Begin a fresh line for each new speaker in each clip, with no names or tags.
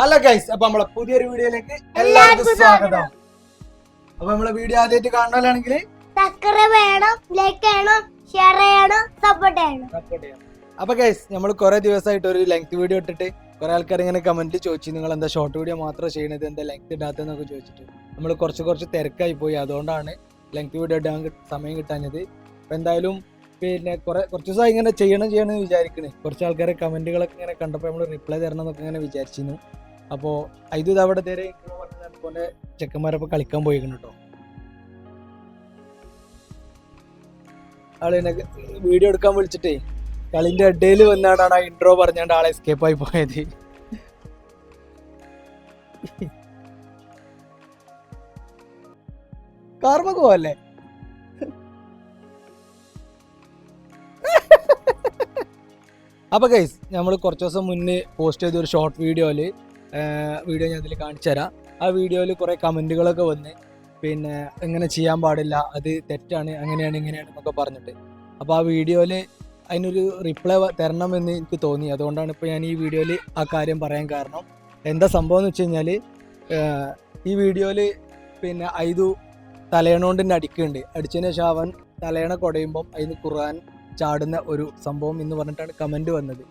Hello guys അപ്പൊ നമ്മളെ പുതിയൊരു വീഡിയോയിലേക്ക് എല്ലാവർക്കും സ്വാഗതം. അപ്പൊ നമ്മളെ വീഡിയോ ആദ്യമായിട്ട് കാണാനാണെങ്കിൽ
സബ്സ്ക്രൈബ് ചെയ്യണം ലൈക്ക് ചെയ്യണം ഷെയർ ചെയ്യണം സപ്പോർട്ട് ചെയ്യണം.
സപ്പോർട്ട് അപ്പൊ ഗൈസ് നമ്മൾ കുറെ ദിവസമായിട്ട് ഒരു ലെങ്ത് വീഡിയോ ഇട്ടിട്ട് കുറെ ആൾക്കാർ ഇങ്ങനെ കമന്റിൽ ചോദിച്ചു നിങ്ങൾ എന്താ ഷോർട്ട് വീഡിയോ മാത്രം ചെയ്യണത്? എന്താ ലെങ്ത് ഇടാത്തെന്നൊക്കെ ചോദിച്ചിട്ട്. നമ്മൾ കുറച്ച് കുറച്ച് തിരക്കായി പോയി. അതുകൊണ്ടാണ് ലെങ്ത് വീഡിയോ ഇടാൻ സമയം കിട്ടാഞ്ഞത്. അപ്പൊ എന്തായാലും പിന്നെ കുറെ കുറച്ച് ദിവസം ഇങ്ങനെ ചെയ്യണം ചെയ്യണം എന്ന് വിചാരിക്കണേ. കുറച്ച് ആൾക്കാരെ കമന്റുകളൊക്കെ ഇങ്ങനെ കണ്ടപ്പോൾ നമ്മൾ റിപ്ലൈ തരണം എന്നൊക്കെ ഇങ്ങനെ വിചാരിച്ചിരുന്നു. അപ്പോൾ ഇത് അവിടെ നേരെ പോലെ ചെക്കന്മാരൊക്കെ കളിക്കാൻ പോയിക്കണം കേട്ടോ ആളിനെ വീഡിയോ എടുക്കാൻ വിളിച്ചിട്ടേ കളിന്റെ ഇടയിൽ വന്നാണ് ആ ഇൻട്രോ പറഞ്ഞാണ്ട് ആളെ എസ്കേപ്പ് ആയി പോയത്. കാർമക്ക് പോവല്ലേ? അപ്പൊ ഗൈസ് നമ്മൾ കുറച്ച് ദിവസം മുന്നേ പോസ്റ്റ് ചെയ്ത ഒരു ഷോർട്ട് വീഡിയോയിൽ വീഡിയോ ഞാൻ ഇതിൽ കാണിച്ചു തരാം. ആ വീഡിയോയിൽ കുറേ കമന്റുകളൊക്കെ വന്ന് പിന്നെ ഇങ്ങനെ ചെയ്യാൻ പാടില്ല അത് തെറ്റാണ് അങ്ങനെയാണ് ഇങ്ങനെയാണ് എന്നൊക്കെ പറഞ്ഞിട്ട്. അപ്പോൾ ആ വീഡിയോയിൽ അതിനൊരു റിപ്ലൈ തരണമെന്ന് എനിക്ക് തോന്നി. അതുകൊണ്ടാണ് ഇപ്പോൾ ഞാൻ ഈ വീഡിയോയിൽ ആ കാര്യം പറയാൻ കാരണം. എന്താ സംഭവം എന്ന് വെച്ച് കഴിഞ്ഞാൽ ഈ വീഡിയോയിൽ പിന്നെ ഐതു തലയണ തന്നെ അടിക്കുന്നുണ്ട് അടിച്ചതിന് ശേഷം അവൻ തലയണ കുടയുമ്പം അതിന് ഖുർആൻ ചാടുന്ന ഒരു സംഭവം എന്ന് പറഞ്ഞിട്ടാണ് കമന്റ് വന്നത്.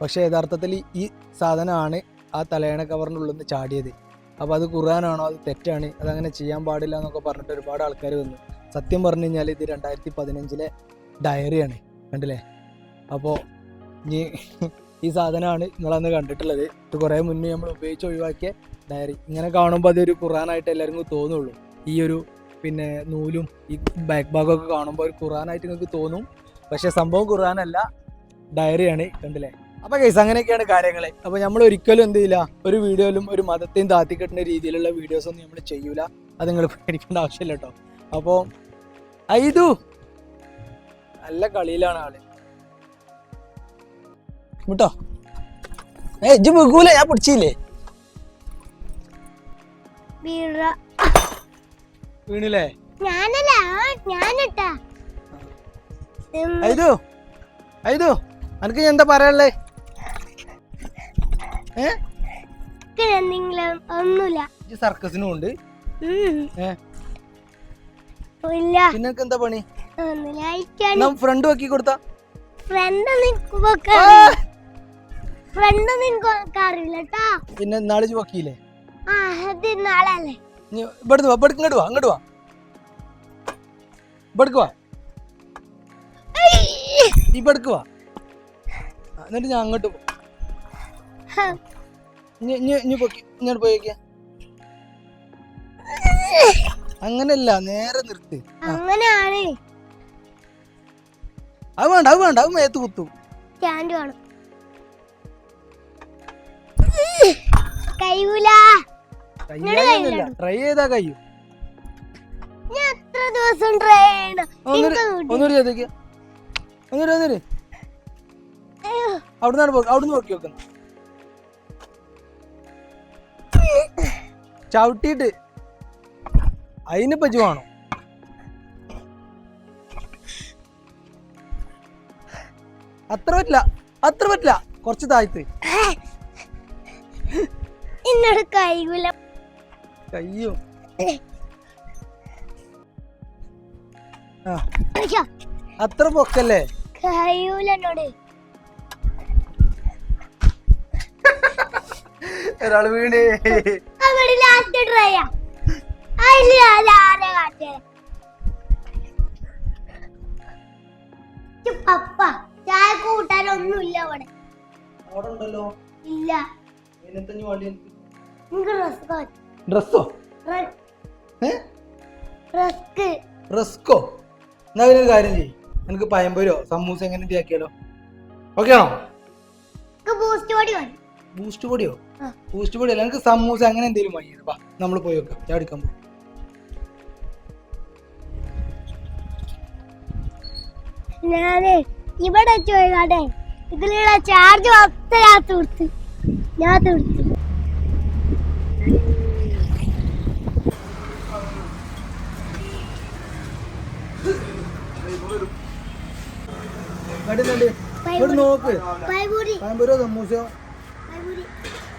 പക്ഷേ യഥാർത്ഥത്തിൽ ഈ സാധനമാണ് ആ തലയണ കവറിനുള്ളിൽ നിന്ന് ചാടിയത്. അപ്പോൾ അത് ഖുർആനാണോ? അത് തെറ്റാണ്. അതങ്ങനെ ചെയ്യാൻ പാടില്ല എന്നൊക്കെ പറഞ്ഞിട്ട് ഒരുപാട് ആൾക്കാർ വന്നു. സത്യം പറഞ്ഞു കഴിഞ്ഞാൽ ഇത് രണ്ടായിരത്തി പതിനഞ്ചിലെ ഡയറിയാണ്. കണ്ടില്ലേ? അപ്പോൾ ഇനി ഈ സാധനമാണ് നിങ്ങളന്ന് കണ്ടിട്ടുള്ളത്. ഇത് കുറേ മുന്നേ നമ്മൾ ഉപയോഗിച്ച് ഒഴിവാക്കിയ ഡയറി. ഇങ്ങനെ കാണുമ്പോൾ അതൊരു ഖുറാനായിട്ട് എല്ലാവർക്കും തോന്നുള്ളൂ. ഈ ഒരു പിന്നെ നൂലും ഈ ബാക്ക് ഭാഗമൊക്കെ കാണുമ്പോൾ ഒരു ഖുറാനായിട്ട് നിങ്ങൾക്ക് തോന്നും. പക്ഷേ സംഭവം ഖുറാനല്ല ഡയറിയാണ്. കണ്ടില്ലേ? അപ്പോൾ കേസ് അങ്ങനെയൊക്കെയാണ് കാര്യങ്ങൾ അപ്പോൾ നമ്മൾ ഒരിക്കലും എന്ത് ചെയ്യില്ല ഒരു വീഡിയോയിലും ഒരു മതത്തെയും താത്തിക്കെട്ടുന്ന രീതിയിലുള്ള വീഡിയോസ് ഒന്നും നമ്മൾ ചെയ്യൂല. അത് നിങ്ങൾ പേടിക്കേണ്ട ആവശ്യമില്ല കേട്ടോ. അപ്പോൾ ഐതു നല്ല കളിയിലാണ് ആൾ. വിട്ടോ? ഏ ഇജ്ജ് ഞാൻ പിടിച്ചില്ലേ? വീണില്ലേ?
ഞാനല്ല ആ, ഞാനിട്ടാ. ഉം,
ഐതു ഐതു അനക്ക് ഞാൻ എന്താ പറയാനുള്ളേ?
ഒന്നുമില്ല.
സർക്കസിനും ഉണ്ട്. പിന്നെ എന്താ പണി? ഫ്രണ്ട് വെക്കി കൊടുത്ത?
ഫ്രണ്ട് ഫ്രണ്ട്
പിന്നെ നാളെ വെക്കിയില്ലേ? ഇവിടുന്ന് വാ ഇങ്ങോട്ട് വാ അങ്ങോട്ട് വാ. ഇവിടക്ക് വാ. ഇവിടക്ക് വാ. എന്നിട്ട് ഞാൻ അങ്ങോട്ട് ഇങ്ങോട്ട് പോയേക്ക അങ്ങനല്ല നേരെ നിർത്ത്.
അങ്ങനെയാണ്.
അത് വേണ്ട അത് വേണ്ട അത് മേത്ത് കുത്തും.
സ്റ്റാൻഡ് വേണം. കഴിയൂല
ട്രൈ ചെയ്താ കഴിയും
ഞാൻ എത്ര ദിവസം ട്രൈ ചെയ്യണം?
അവിടുന്ന് അവിടുന്ന് നോക്കി വെക്കണം ചവിട്ടിയിട്ട് അതിന് പറ്റി വേണോ? അത്ര പറ്റില്ല അത്ര പറ്റില്ല. കുറച്ച് താഴ്ത്ത്.
എന്നോട് കഴിയൂല.
കയ്യോ. അത്ര പൊക്കല്ലേ?
കഴിയൂല എന്നോട്.
ഒരാൾ വീണേ.
പപ്പ ചായ കൂട്ടാനൊന്നുമില്ല അവിടെ
അവിടെ. ഉണ്ടല്ലോ
ഇല്ല.
ഡ്രസ്സോ
റിസ്കോ
എന്നാ പിന്നെ ഒരു കാര്യം ചെയ്യും. എനിക്ക് പയമ്പരോ സമൂസ എങ്ങനെ ആക്കിയാലോ? ഓക്കെ ആണോ?
ബൂസ്റ്റ് പൊടി മതി.
ബൂസ്റ്റ് പൊടിയോ. ബൂസ്റ്റ് പൊടിയല്ല എനിക്ക് സമൂസ അങ്ങനെ എന്തെങ്കിലും വാങ്ങി വാ നമ്മൾ പോയി വെക്കാം. ഞാൻ എടുക്കാൻ പോകും
ഞാനേ ഇവിടെ ചോദിക്കാട്ടെ ഇതിലുള്ള ചാർജ് മൊത്തം ഞാൻ തീർത്ത്. ഞാൻ തീർത്ത്.
ഇവിടെ നോക്ക്. സമൂസയോ?
പൈപൂരി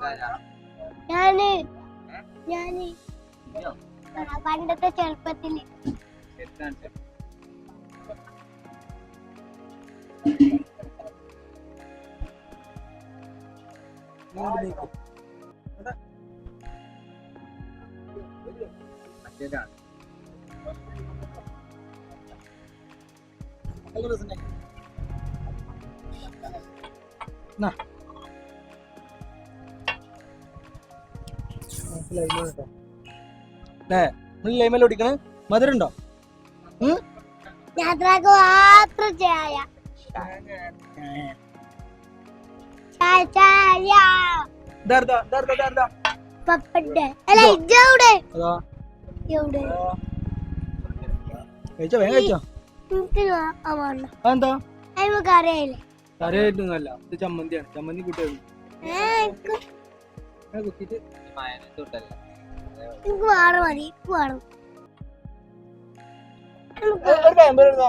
കുടിക്കാൻ ഞാൻ പണ്ടത്തെ
ചെറുപ്പത്തിൽ.
അത്ര ചായ
പണ്ടത്തെ ചെറുപ്പത്തിൽ
ലൈമല്ല കുടിക്കണേ മധുരം ഉണ്ടോ
യാത്രയ്ക്ക് മാത്രം ചായ ചായ. ചായ പപ്പട അല്ല ഇജവിടെ
അതാ?
എവിടെ?
കഴിച്ചോ? വേഗം കഴിച്ചോ? കറിയായിട്ടൊന്നുമല്ല. ഇത് ചമ്മന്തിയാണ്. ചമ്മന്തി കൂട്ടിയത്
എനിക്ക്
കുത്തിയിട്ട്
എനിക്ക് വേറെ മതി എനിക്ക്
ഒരു എടുത്തോ.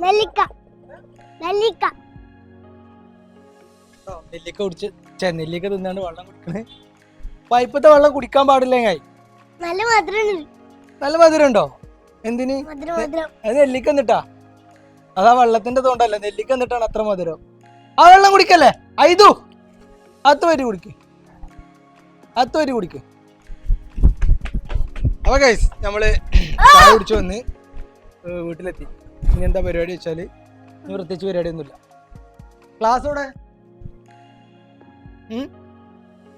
നെല്ലിക്ക നെല്ലിക്ക.
ആ, നെല്ലിക്ക കുടിച്ച് നെല്ലിക്ക തിന്നാണ്ട് വെള്ളം കുടിക്കണേ. പൈപ്പത്തെ വെള്ളം കുടിക്കാൻ പാടില്ല
നല്ല മധുരം
നല്ല മധുരം ഉണ്ടോ എന്തിന് അത് നെല്ലിക്ക എന്നിട്ടാ അതാ വെള്ളത്തിന്റെ തോണ്ടല്ല? നെല്ലിക്ക എന്നിട്ടാണ് അത്ര മധുരം. ആ വെള്ളം കുടിക്കല്ലേ? ഐതു അത്ത് വരി കുടിക്ക്. അത്ത് വരി കുടിക്ക്. അപ്പൊ ഗൈസ് നമ്മൾ ചായ കുടിച്ചു വന്ന് വീട്ടിലെത്തി. ഇനി എന്താ പരിപാടി വെച്ചാൽ? ഇനി പ്രത്യേകിച്ച് പരിപാടി ഒന്നുമില്ല ക്ലാസ് ഇവിടെ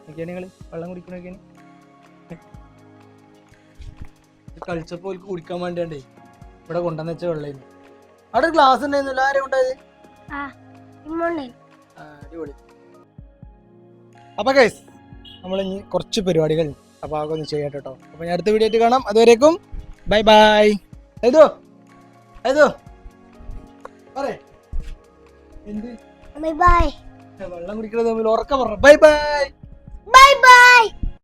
ഒക്കെയാണ് നിങ്ങൾ. വെള്ളം കുടിക്കണൊക്കെയാണ് കളിച്ചപ്പോൾ ഓൽക്ക് കുടിക്കാൻ വേണ്ടിയാണ്ടേ ഇവിടെ കൊണ്ടുവന്ന് വെച്ച വെള്ളം അവിടെ ഒരു ഗ്ലാസ് ഉണ്ടായിരുന്നില്ല ആരും ഉണ്ടായത് അടിപൊളി. അപ്പൊ കേസ് നമ്മൾ ഇനി കുറച്ച് പരിപാടികൾ അപ്പൊ ആകെ ഒന്ന് ചെയ്യാം കേട്ടോ. അപ്പൊ ഞാൻ അടുത്ത വീഡിയോ ആയിട്ട് കാണാം. അതുവരേക്കും ബൈ ബൈ ഏതോ? ഏതോ? പറയേ. എന്ത്?
ബൈ ബൈ
വെള്ളം കുടിക്കുന്നത് തമ്മിൽ ഉറക്കം പറഞ്ഞു ബൈ ബൈ
ബൈ ബൈ